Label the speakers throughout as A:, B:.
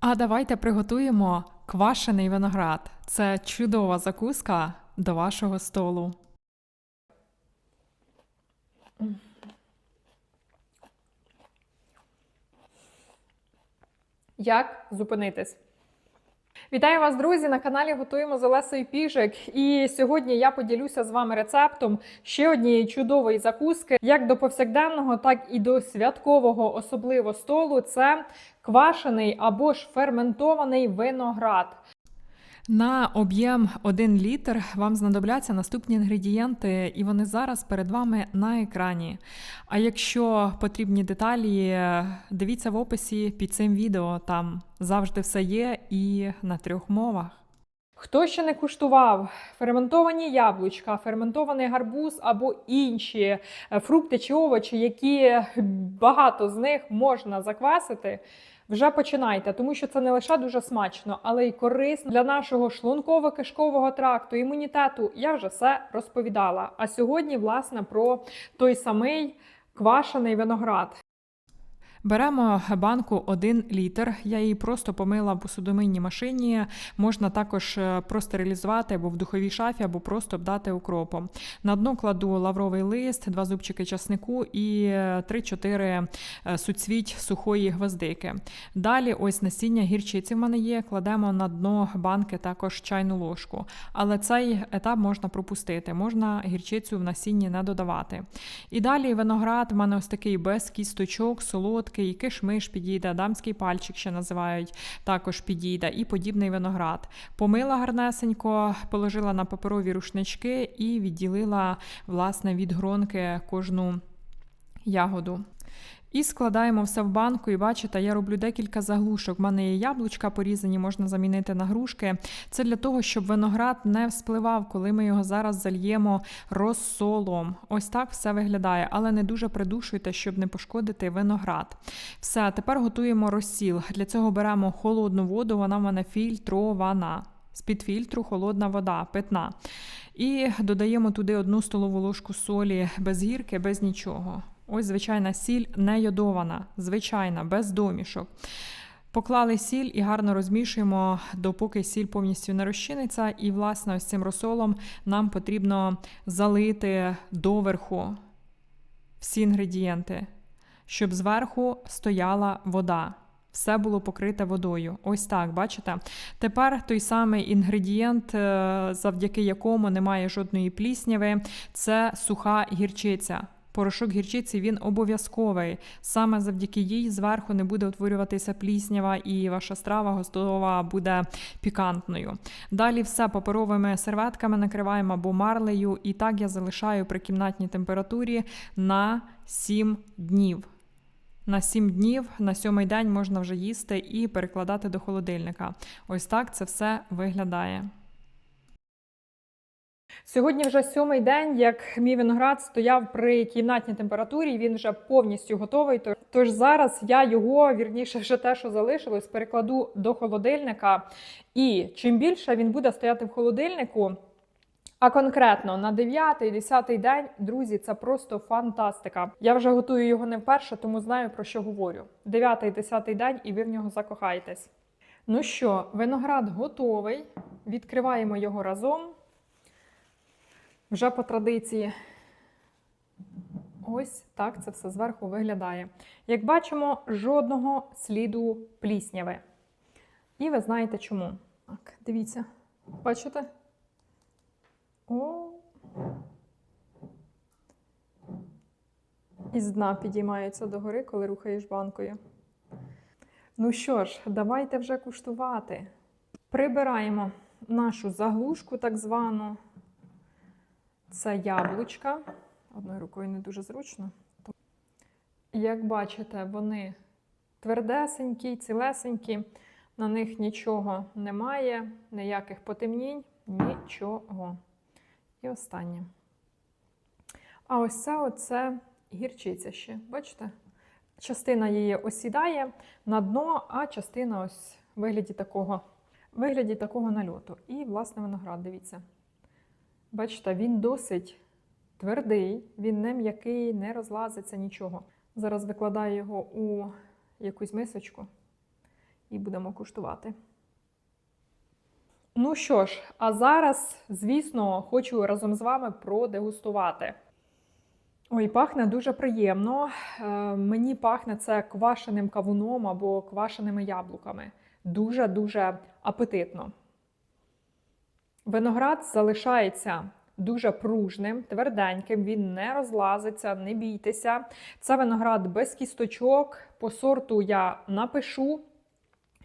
A: А давайте приготуємо квашений виноград. Це чудова закуска до вашого столу.
B: Як зупинитись? Вітаю вас, друзі! На каналі Готуємо з Олесою Піжик. І сьогодні я поділюся з вами рецептом ще однієї чудової закуски, як до повсякденного, так і до святкового особливо столу. Це квашений або ж ферментований виноград.
A: На об'єм 1 літр вам знадобляться наступні інгредієнти, і вони зараз перед вами на екрані. А якщо потрібні деталі, дивіться в описі під цим відео. Там завжди все є і на трьох мовах.
B: Хто ще не куштував ферментовані яблучка, ферментований гарбуз або інші е, фрукти чи овочі, які багато з них можна заквасити, вже починайте, тому що це не лише дуже смачно, але й корисно для нашого шлунково-кишкового тракту, імунітету. Я вже все розповідала. А сьогодні, власне, про той самий квашений виноград.
A: Беремо банку 1 літр. Я її просто помила в посудомийній машині. Можна також е, простерилізувати або в духовій шафі, або просто обдати укропом. На дно кладу лавровий лист, два зубчики часнику і 3-4 е, суцвіть сухої гвоздики. Далі, ось насіння гірчиці в мене є. Кладемо на дно банки також чайну ложку. Але цей етап можна пропустити, можна гірчицю в насінні не додавати. І далі виноград в мене ось такий без кісточок, солодкий солодкий, кишмиш підійде, дамський пальчик ще називають, також підійде, і подібний виноград. Помила гарнесенько, положила на паперові рушнички і відділила власне від гронки кожну ягоду. І складаємо все в банку, і бачите, я роблю декілька заглушок. У мене є яблучка порізані, можна замінити на грушки. Це для того, щоб виноград не вспливав, коли ми його зараз зальємо розсолом. Ось так все виглядає, але не дуже придушуйте, щоб не пошкодити виноград. Все, тепер готуємо розсіл. Для цього беремо холодну воду, вона в мене фільтрована. З-під фільтру холодна вода, питна. І додаємо туди одну столову ложку солі без гірки, без нічого. Ось звичайна сіль не йодована, звичайна, без домішок. Поклали сіль і гарно розмішуємо, допоки сіль повністю не розчиниться. І, власне, ось цим розсолом нам потрібно залити доверху всі інгредієнти, щоб зверху стояла вода. Все було покрите водою. Ось так, бачите? Тепер той самий інгредієнт, е, завдяки якому немає жодної плісняви, це суха гірчиця. Порошок гірчиці він обов'язковий. Саме завдяки їй зверху не буде утворюватися пліснява, і ваша страва гостова буде пікантною. Далі все паперовими серветками накриваємо або марлею, і так я залишаю при кімнатній температурі на 7 днів. На 7 днів, на сьомий день можна вже їсти і перекладати до холодильника. Ось так це все виглядає.
B: Сьогодні вже сьомий день, як мій виноград стояв при кімнатній температурі, він вже повністю готовий. Тож зараз я його, вірніше, вже те, що залишилось, перекладу до холодильника. І чим більше він буде стояти в холодильнику, а конкретно на 9-10 день, друзі, це просто фантастика. Я вже готую його не вперше, тому знаю про що говорю. 9-10 день, і ви в нього закохаєтесь. Ну що, виноград готовий. Відкриваємо його разом. Вже по традиції. Ось так це все зверху виглядає. Як бачимо, жодного сліду плісняви. І ви знаєте чому. Так, дивіться, бачите? О! Із дна підіймаються догори, коли рухаєш банкою. Ну що ж, давайте вже куштувати. Прибираємо нашу заглушку, так звану. Це яблучка. Одною рукою не дуже зручно. Як бачите, вони твердесенькі, цілесенькі, на них нічого немає, ніяких потемнінь, нічого. І останнє. А ось це оце гірчиця ще. Бачите? Частина її осідає на дно, а частина ось вигляді такого, вигляді такого нальоту. І, власне, виноград, дивіться. Бачите, він досить твердий, він не м'який, не розлазиться нічого. Зараз викладаю його у якусь мисочку і будемо куштувати. Ну що ж, а зараз, звісно, хочу разом з вами продегустувати. Ой, пахне дуже приємно. Е, мені пахне це квашеним кавуном або квашеними яблуками. Дуже-дуже апетитно. Виноград залишається дуже пружним, тверденьким, він не розлазиться, не бійтеся. Це виноград без кісточок. По сорту я напишу.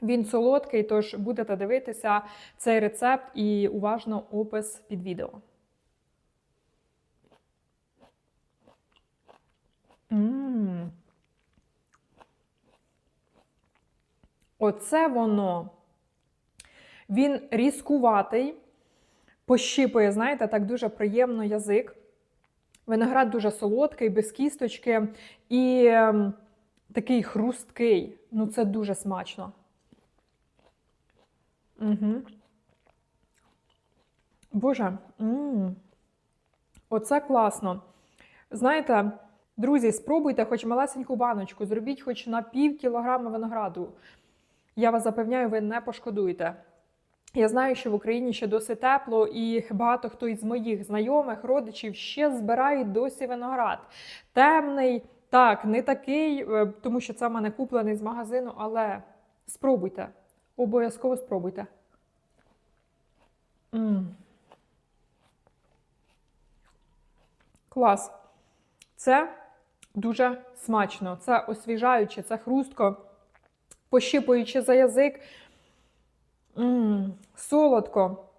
B: Він солодкий, тож будете дивитися цей рецепт і уважно опис під відео. М. Оце воно. Він різкуватий, пощипує, знаєте, так дуже приємно язик. Виноград дуже солодкий, без кісточки і ем, такий хрусткий. Ну, це дуже смачно. Угу. Боже, м оце класно. Знаєте, друзі, спробуйте хоч малесеньку баночку, зробіть хоч на пів кілограма винограду. Я вас запевняю, ви не пошкодуєте. Я знаю, що в Україні ще досить тепло, і багато хто із моїх знайомих, родичів ще збирають досі виноград. Темний, так, не такий, е, тому що це в мене куплений з магазину, але спробуйте. Обов'язково спробуйте. М. Клас. Це дуже смачно, це освіжаюче, це хрустко, пощипуючи за язик. Солодко.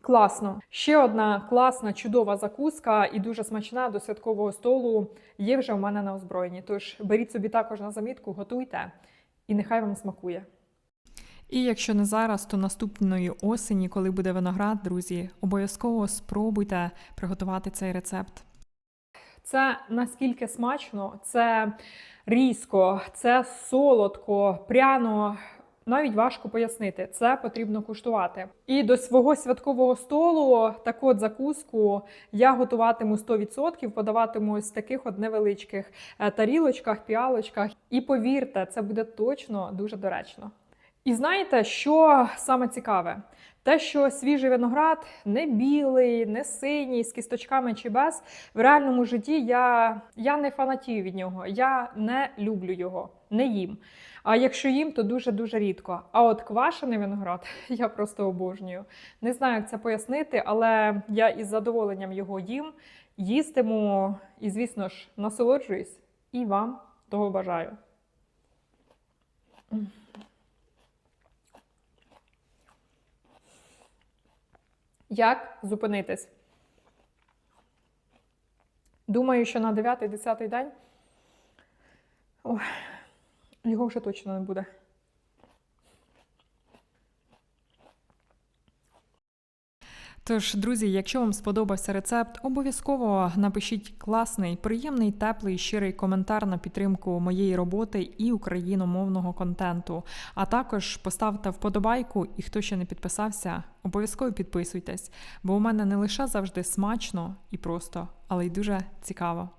B: Класно. Ще одна класна, чудова закуска і дуже смачна до святкового столу є вже у мене на озброєнні. Тож беріть собі також на замітку, готуйте, і нехай вам смакує.
A: І якщо не зараз, то наступної осені, коли буде виноград, друзі, обов'язково спробуйте приготувати цей рецепт.
B: Це наскільки смачно, це різко, це солодко, пряно. Навіть важко пояснити, це потрібно куштувати. І до свого святкового столу таку от закуску я готуватиму 100%, подаватиму ось таких от невеличких е, тарілочках, піалочках. І повірте, це буде точно дуже доречно. І знаєте, що саме цікаве? Те, що свіжий виноград не білий, не синій, з кісточками чи без, в реальному житті я, я не фанатію від нього, я не люблю його, не їм. А якщо їм, то дуже-дуже рідко. А от квашений виноград я просто обожнюю. Не знаю, як це пояснити, але я із задоволенням його їм, їстиму і, звісно ж, насолоджуюсь і вам того бажаю. Як зупинитись? Думаю, що на 9-10 день ой, його вже точно не буде.
A: Тож, друзі, якщо вам сподобався рецепт, обов'язково напишіть класний, приємний, теплий, щирий коментар на підтримку моєї роботи і україномовного контенту. А також поставте вподобайку, і хто ще не підписався, обов'язково підписуйтесь, бо у мене не лише завжди смачно і просто, але й дуже цікаво.